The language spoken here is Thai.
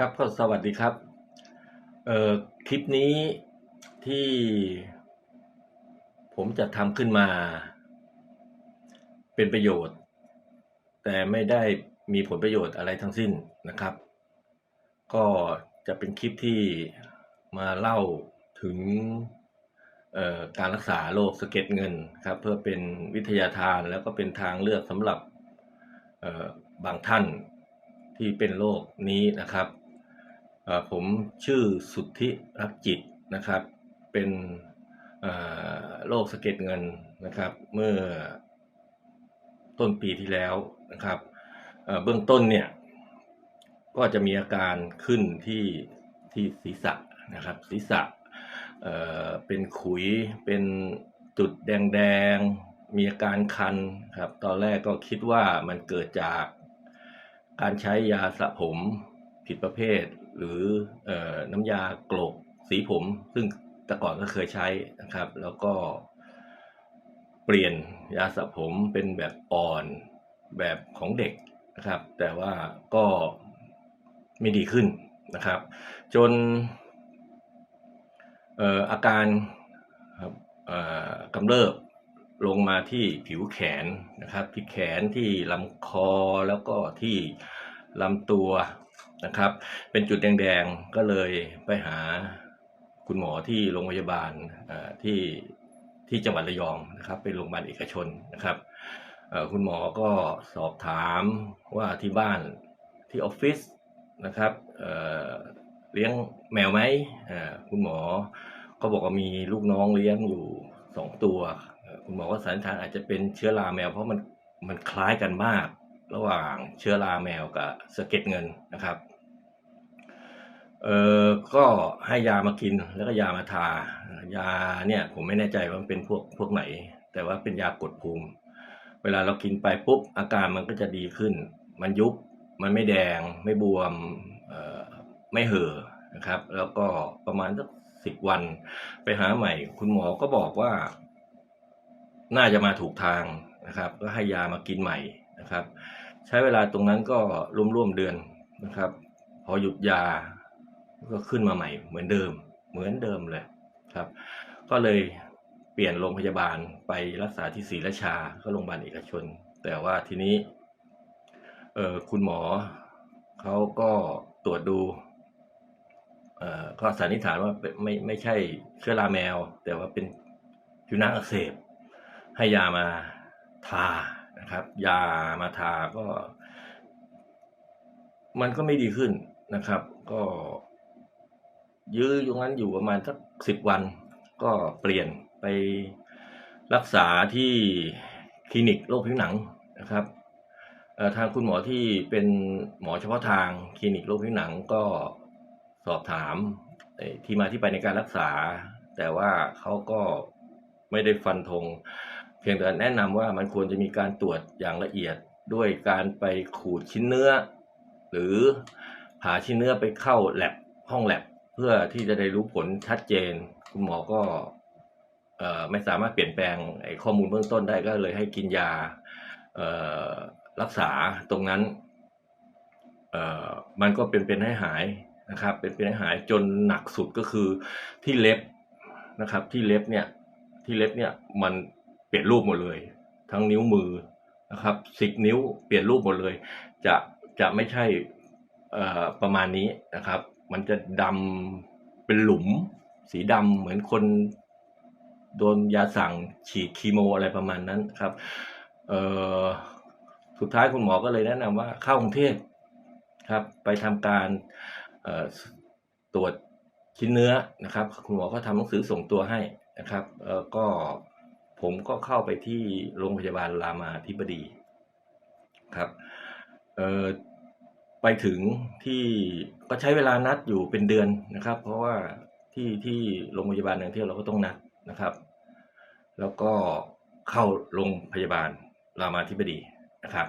ครับก็สวัสดีครับ เอ่อคลิปนี้ที่ผมจะทำขึ้นมา เป็นประโยชน์ แต่ไม่ได้มีผลประโยชน์อะไรทั้งสิ้นนะครับ ก็จะเป็นคลิปที่มาเล่าถึงเอ่อการรักษาโรคสะเก็ดเงินครับเพื่อเป็นวิทยาทานแล้วก็เป็นทางเลือกสำหรับเอ่อบางท่านที่เป็นโรคนี้นะครับ ผมชื่อสุทธิรักจิตนะครับ เป็นโรคสะเก็ดเงินนะครับ เมื่อต้นปีที่แล้วนะครับเบื้องต้นเนี่ย ก็จะมีอาการขึ้นที่ที่ศีรษะนะครับ ศีรษะเเป็นขุยเป็นจุดแดงๆ มีอาการคันครับ ตอนแรกก็คิดว่ามันเกิดจากการใช้ยาสระผมผิดประเภท หรือออน้ำยาโกลกสีผม ซึ่งแต่ก่อนก็เคยใช้นะครับ แล้วก็เปลี่ยนยาสระผมเป็นแบบอ่อนแบบของเด็กนะครับ แต่ว่าก็ไม่ดีขึ้นนะครับ จนอออาการครับเอ่อกำเริบลงมาที่ผิวแขนนะครับ ที่แขนที่ลำคอแล้วก็ที่ลำตัว นะครับ เป็นจุดแดงๆก็เลยไปหาคุณหมอที่โรงพยาบาลที่ที่จังหวัดระยองนะครับเป็นโรงพยาบาลเอกชนนะครับคุณหมอก็สอบถามว่าที่บ้านที่ออฟฟิศนะครับเเลี้ยงแมวไหมคุณหมอก็บอกว่ามีลูกน้องเลี้ยงอยู่สองตัว คุณหมอก็สันนิษฐานอาจจะเป็นเชื้อราแมวเพราะมันมันคล้ายกันมาก ระหว่างเชื้อราแมวกับสะเก็ดเงินนะครับเออก็ให้ยามากินแล้วก็ยามาทา ยาเนี่ยผมไม่แน่ใจว่ามันเป็นพวกพวกไหน แต่ว่าเป็นยากดภูมิ เวลาเรากินไปปุ๊บอาการมันก็จะดีขึ้น มันยุบ มันไม่แดง ไม่บวม เอ่อ ไม่เห่อนะครับ แล้วก็ประมาณสักสิบวัน ไปหาใหม่ คุณหมอก็บอกว่า น่าจะมาถูกทางนะครับ ก็ให้ยามากินใหม่ นะครับ ใช้เวลาตรงนั้นก็ร่วมๆเดือนนะครับ พอหยุดยาก็ขึ้นมาใหม่เหมือนเดิม เหมือนเดิมเลยครับ ก็เลยเปลี่ยนโรงพยาบาลไปรักษาที่ศรีราชาก็โรงพยาบาลเอกชน แต่ว่าทีนี้เออคุณหมอเขาก็ตรวจดูเออก็สันนิษฐานว่าไม่ไม่ใช่เชื้อราแมว แต่ว่าเป็นผิวหนังอักเสบให้ยามาทา นะครับ ยามาทาก็ มันก็ไม่ดีขึ้นนะครับ ก็ยื้ออยู่งั้นอยู่ประมาณสักสิบวัน ก็เปลี่ยนไปรักษาที่คลินิกโรคผิวหนังนะครับทางคุณหมอที่เป็นหมอเฉพาะทางคลินิกโรคผิวหนังก็สอบถามที่มาที่ไปในการรักษา แต่ว่าเขาก็ไม่ได้ฟันธง พียงแต่แนะนำว่ามันควรจะมีการตรวจอย่างละเอียดด้วยการไปขูดชิ้นเนื้อ หรือผ่าชิ้นเนื้อไปเข้าแลบห้องแลบเพื่อที่จะได้รู้ผลชัดเจน คุณหมอก็ไม่สามารถเปลี่ยนแปลงข้อมูลเบื้องต้นได้ก็เลยให้กินยารักษาตรงนั้นมันก็เป็นเป็นให้หายนะครับ เป็นเป็นให้หายจนหนักสุดก็คือที่เล็บนะครับ ที่เล็บเนี่ยที่เล็บเนี่ยมัน ลี่ยนรูปหมดเลย ทั้งนิ้วมือนะครับสิบนิ้วเปลี่ยนรูปหมดเลย จะจะไม่ใช่ประมาณนี้นะครับ มันจะดำเป็นหลุม สีดำเหมือนคนโดนยาสั่งฉีดคีโมอะไรประมาณนั้นครับสุดท้ายคุณหมอก็เลยแนะนำว่าเข้ากรุงเทพครับ ไปทำการตรวจชิ้นเนื้อนะครับ คุณหมอก็ทำหนังสือส่งตัวให้นะครับก็ ผมก็เข้าไปที่โรงพยาบาลรามาธิบดีครับเอ่อไปถึงที่ก็ใช้เวลานัดอยู่เป็นเดือนนะครับ เพราะว่าที่ที่โรงพยาบาลอย่างที่ยวเราก็ต้องนัดนะครับ แล้วก็เข้าโรงพยาบาลรามาธิบดีนะครับ